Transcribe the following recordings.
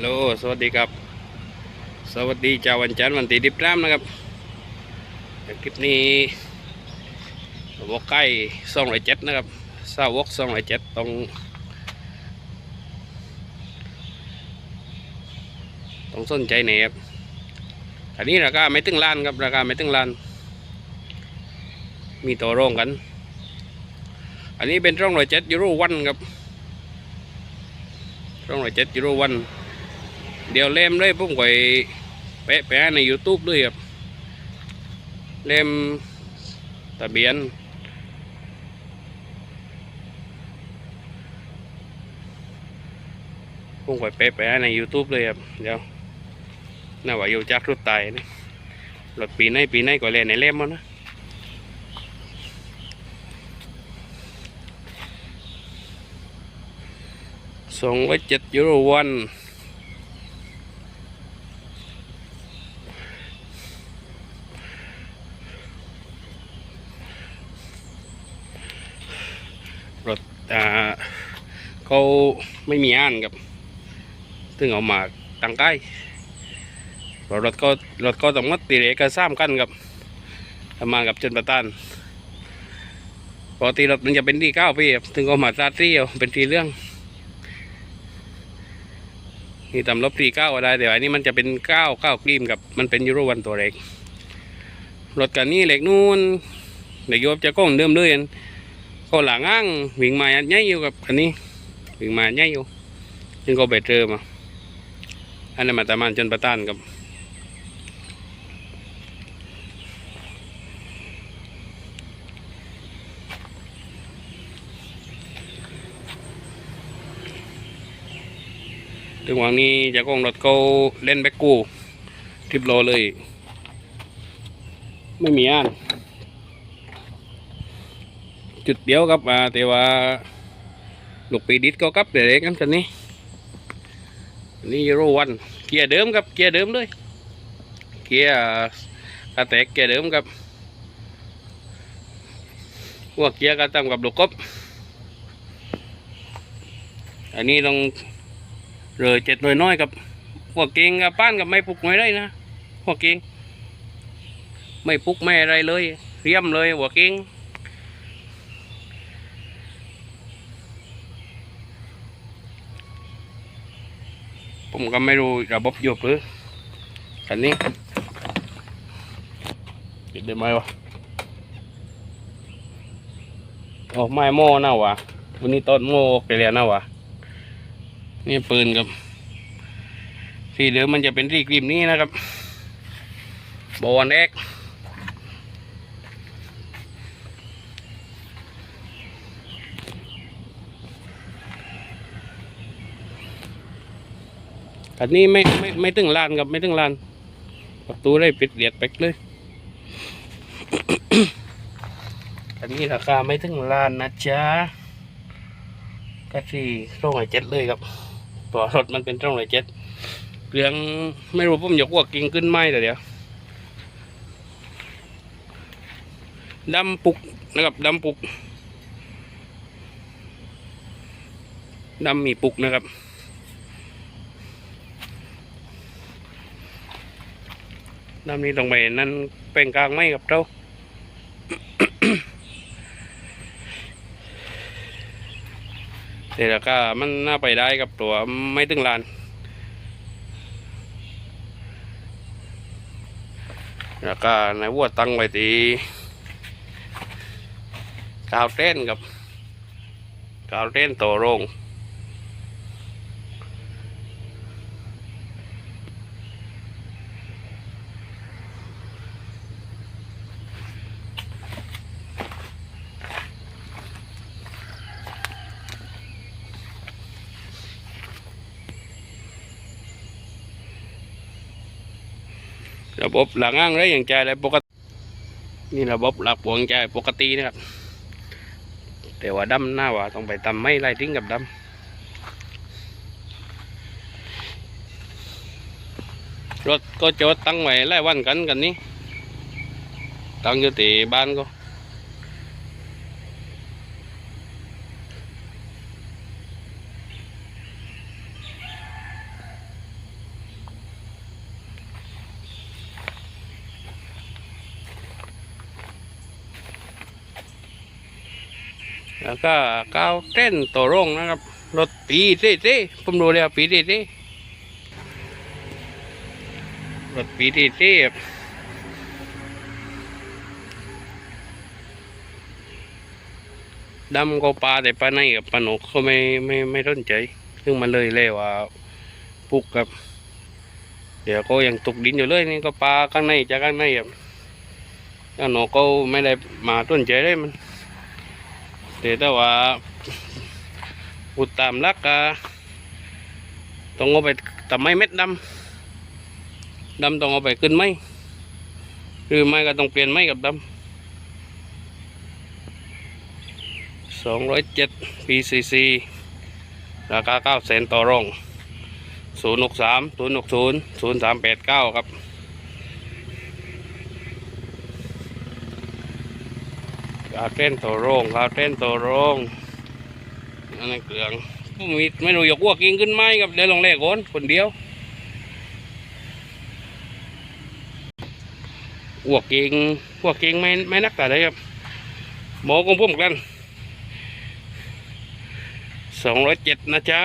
โลสวัสดีครับ สวัสดีเจ้าวันจันทร์วันที่ดิบรามนะครับคลิปนี้วอกใกล้สองร้อยเจ็ดนะครับซาวกสองร้อยเจ็ดตรงต้องส้นใจหน่อยครับอันนี้ราคาไม่ถึงล้านครับราคาไม่ถึงล้าน มีตัวรองกัน อันนี้เป็นร่องรอยเจ็ดยูโรวันครับ ร่องรอยเจ็ดยูโรวัน เดี๋ยวเล่มเลยผมก็แปะแปะใน YouTube ด้วยครับเล่มทะเบียนผมก็แปะแปะใน YouTube เลยครับ เดี๋ยวน่าว่าอยู่จากรถไตายนี่รถปีไหนปีไหนก็เล่นในเล่มมันนะ สองร้อยเจ็ดยูโรวันรถอ่าเขาไม่มีอ่านครับถึงเอามาตั้งใกล้เพราะรถก็รถก็ต้องมัดตีเรกก็ซ้ำกันครับทำมากับจนประตานปกติรถมันจะเป็นที่เก้าพี่ครับถึงเอามาตราตรีเอาเป็นทีเรื่อง นี่ตำลบสี่เก้าอะไรแต่ว่าอันนี้มันจะเป็นเก้าเก้ากรีมกับมันเป็นยูโรวันตัวเล็กรถกันนี่เหล็กนู่นเหล็กโยบจะก้องเดิมเลยอันก็หลังอ้างวิ่งมาอันใหญ่อยู่กับอันนี้วิ่งมาอันใหญ่อยู่ยังก็เบ็ดเจอมาอันนั้นมาตามันจนประตานกับ ถึงวันนี้จะกองรถเขาเล่นแบกกูทริปโลเลย ไม่มีอ่าน จุดเดียวครับอาแต่ว่าลูกปีดิดก็กลับเด็กกันกันนี้นี่โรวันเกียร์เดิมครับเกียร์เดิมเลยเกียร์กระแตกเกียร์เดิมครับพวกเกียร์ก็ตามกับลูกกบอันนี้ต้อง เรือเจ็ดหน่วยน้อยกับหัวเก่งกับป้านกับไม่ปลุกหน่วยได้นะหัวเก่งไม่ปลุกไม่อะไรเลย เรียมเลยหัวเก่งผมก็ไม่รู้ระบบยกหรือคันนี้ติดได้ไหมวะโอ้ไม่โม่น่าวะวันนี้ต้นโม่ไปแล้วน่าวะ นี่ปืนครับสีเหลืองมันจะเป็นสีกรีมนี้นะครับบอลเอ็กคันนี้ไม่ไม่ไม่ถึงลานครับไม่ถึงลาน ประตูได้ปิดเดียดเป็กเลย อันนี้ราคาไม่ถึงลานนะจ๊ะก็ที่ร่องไหเจ็ดเลยครับ ตัวรถมันเป็นร่องไหเจ็ดเรื่องไม่รู้ผมยกว่ากิ่งขึ้นไหมแต่เดี๋ยวดำปุกนะครับดำปุกดำมีปุกนะครับดำนี้ตรงไปนั่นเป็นกลางไหมกับเรา แต่ราคามันน่าไปได้กับตัวไม่ตึงลานราคาในวัวตั้งไว้ที่กาวเต้นกับกาวเต้นโตโรง ระบบหลังอ้างไรอย่างใจอะไรปกตินี่ระบบหลักปวงใจปกตินะครับ แต่ว่าดำหน้าว่าต้องไปทำไม่ไล่ทิ้งกับดำรถก็จอดตั้งไว้ไล่วันกันกันนี้ตั้งอยู่ที่บ้านก็ แล้วก็ก้าวเต้นตัวร่งนะครับ รถปีเต้เต้ผมดูแล้วปีเต้เต้รถปีเต้เต้ดำก็ปลาแต่ปลาในกับปลาหนกเขาไม่ไม่ไม่สนใจ ซึ่งมันเลยเลยว่าปุกครับ เดี๋ยวก็ยังตกดินอยู่เลยนี่ก็ปลาข้างในจากข้างในครับปลาหนกก็ไม่ได้มาต้นใจเลยมัน แต่ถ้าว่าอุดตามลักก็ต้องเอาไปทำไม้เม็ดดำดำต้องเอาไปขึ้นไม้หรือไม่ก็ต้องเปลี่ยนไม้กับดำสองร้อยเจ็ด PCC ราคาเก้าแสนต่อรองศูนย์หกสามศูนย์หกศูนย์ศูนย์สามแปดเก้าครับ กาเต้นโตโรงกาเต้นโตโรงอันนี้เกลืองมีไม่รู้อยากอ้วกกินขึ้นไหมครับเดี๋ยวลงเลขก่อนคนเดียวอ้วกกิงอ้วกกิงไม่ไม่นักแต่ได้ครับหมอของผมกันสองร้อยเจ็ดนะจ๊ะ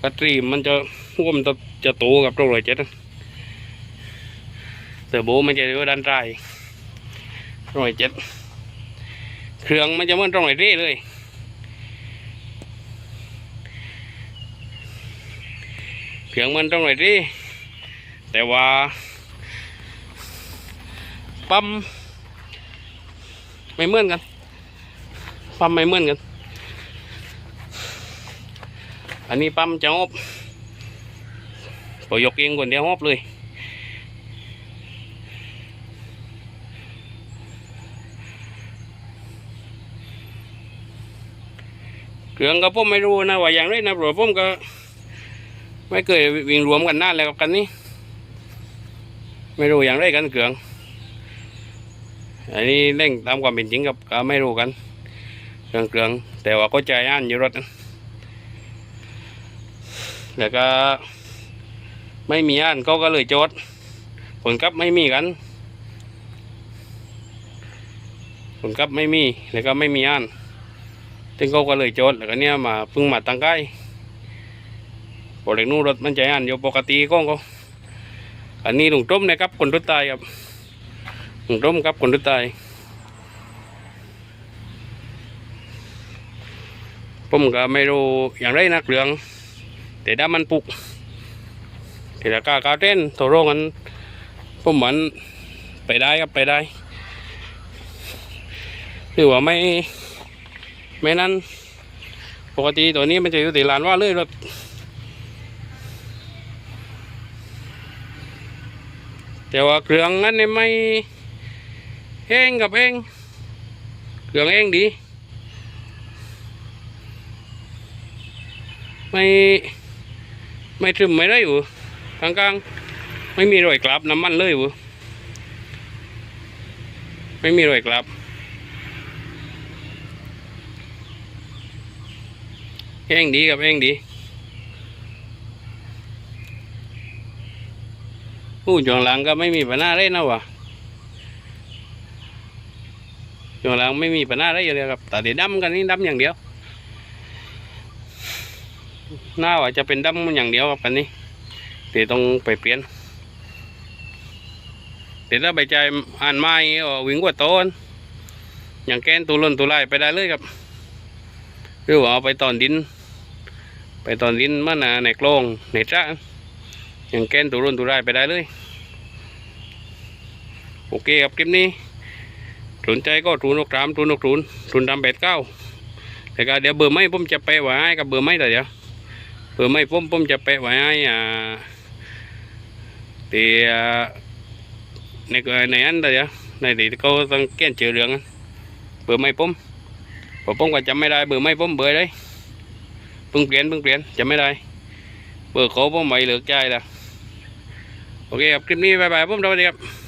กระตรีมมันจะร่วมจะจะโตกับตัวร้อยเจ็ดนะ เตอร์โบมันจะอยู่ด้านใต้ร้อยเจ็ดเครื่องมันจะเหมือนร้อยเร่เลยเครื่องมันต้องร้อยเร่แต่ว่าปั๊มไม่เหมือนกันปั๊มไม่เหมือนกัน อันนี้ปั๊มจะฮอบพอยกเองคนเดียวฮอบเลย เรื่องก็ผมไม่รู้นะว่าอย่างไรนะเพราะผมก็ ไม่เคยวิ่งรวมกันนานแล้วกับกันนี้ ไม่รู้อย่างไรกันเครื่องอันนี้เร่งตามความเป็นจริงกับก็ไม่รู้กันเครื่องเครื่องแต่ว่าก็ใจอ่านอยู่รถนะแล้วก็ ไม่มีอ่านเขาก็เลยจดผลกลับไม่มีกัน ผลกลับไม่มีแล้วก็ไม่มีอ่าน ถึงเขาก็เลยโจทย์แล้วก็เนี่ยมาเพึ่งมาตั้งใกล้พอเล็กนู้นรถมันใจอันอยู่ปกติก็เขาอันนี้หลุงต้มนะครับคนรุตายครับหลุงต้มครับคนรุตายผมก็ไม่รู้อย่างไรนักเรื่อง แต่ด้ามันปลุกแต่ละกากาเต้นโทรโรงกันผมเหมือนไปได้ครับไปได้หรือว่าไม่ ไม่นั้น ปกติตัวนี้มันจะอยู่ที่ลานว่าเลยรถแต่ว่าเครื่องนั้นนี่ไม่แห้งกับเองเครื่องเองดี ไม่ไม่ทึมไม่ได้อยู่กลางกลางๆ ไม่มีรอยกลับน้ำมันเลยอยู่ไม่มีรอยกลับ แห้งดีกับแห้งดีผู้จองหลังก็ไม่มีปัญหาเลยนะวะจองหลังไม่มีปัญหาอะไรเลยครับแต่เดี๋ยวดำกันนี่ดำอย่างเดียวหน้าว่าจะเป็นดำอย่างเดียวครับอันนี้เดี๋ยวต้องไปเปลี่ยนเดี๋ยวถ้าไปใจอ่านไม้วิ่งกว่าโตนอย่างแกนตัวล้นตัวไล่ไปได้เลยครับหรือว่าเอาไปตอนดิน ไปตอนดินมันนะในกลงในจ้าอย่างแกนตัวรุ่นตัวได้ไปได้เลย โอเคครับคลิปนี้สนใจก็ทูนกสามทูนกทูนทูนดำแปดเก้าแต่ก็เดี๋ยวเบอร์ไม่ผมจะไปไว้กับเบอร์ไม่แต่เดี๋ยวเบอร์ไม่ผมผมจะไปไว้ให้อ่าตีในก็ในอันแต่เดี๋ยวในที่เขาต้องแก้นเจอเรื่องเบอร์ไม่ผมผมผมก็จำไม่ได้เบอร์ไม่ผมเบอร์ได้ เพิ่งเปลี่ยนเพิ่งเปลี่ยนจะไม่ได้ เบอร์เขาผมไม่เหลือใจละโอเคครับ คลิปนี้บายบายผมสวัสดีครับ